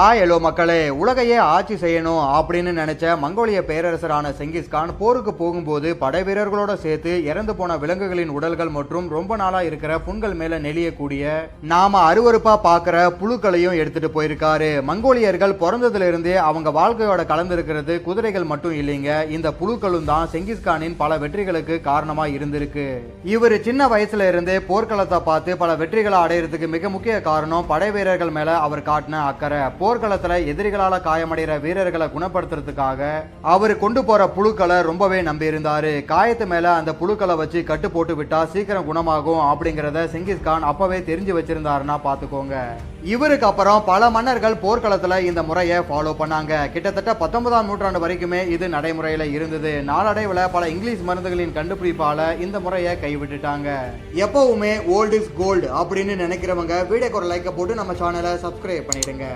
ஆ alloy மக்களே. உலகையே ஆட்சி செய்யணும் அப்படின்னு நினைச்ச மங்கோலிய பேரரசரான செங்கிஸ்கான் போருக்கு போகும்போது படை வீரர்களோட சேர்த்து இறந்து போன விலங்குகளின் உடல்கள் மற்றும் ரொம்ப நாளா இருக்கிற புண்கள் மேல நெளியக்கூடிய நாம அருவறுப்பா பாக்குற புழுக்களையும் எடுத்துட்டு போயிருக்காரு. மங்கோலியர்கள் பிறந்ததுல இருந்தே அவங்க வாழ்க்கையோட கலந்துருக்கிறது குதிரைகள் மட்டும் இல்லைங்க. இந்த புழுக்களும் தான் செங்கிஸ்கானின் பல வெற்றிகளுக்கு காரணமா இருந்திருக்கு. இவர் சின்ன வயசுல இருந்தே போர்க்களத்தை பார்த்து பல வெற்றிகளை அடையிறதுக்கு மிக முக்கிய காரணம் படை வீரர்கள் மேல அவர் காட்டின அக்கறை. போர்க்களத்துல எதிரிகளால காயமடைகிற வீரர்களை குணப்படுத்துறதுக்காக அவர் கொண்டு போற புழுக்களை ரொம்பவே நம்பி இருந்தாரு. காயத்து மேல அந்த புழுக்களை வச்சு கட்டு போட்டு விட்டா சீக்கிரம் குணமாகும் அப்படிங்கறத செங்கிஸ்கான் அப்பவே தெரிஞ்சு வச்சிருந்தாருன்னா பாத்துக்கோங்க. இவருக்கு அப்புறம் பல மன்னர்கள் போர்க்களத்துல இந்த முறையை ஃபாலோ பண்ணாங்க. கிட்டத்தட்ட பத்தொன்பதாம் நூற்றாண்டு வரைக்குமே இது நடைமுறையில இருந்தது. நாளடைவுல பல இங்கிலீஷ் மருந்துகளின் கண்டுபிடிப்பால இந்த முறையை கைவிட்டுட்டாங்க. எப்பவுமே ஓல்ட் இஸ் கோல்டு அப்படின்னு நினைக்கிறவங்க வீடியோக்கு ஒரு லைக்கை போட்டு நம்ம சேனலை சப்ஸ்கிரைப் பண்ணிடுங்க.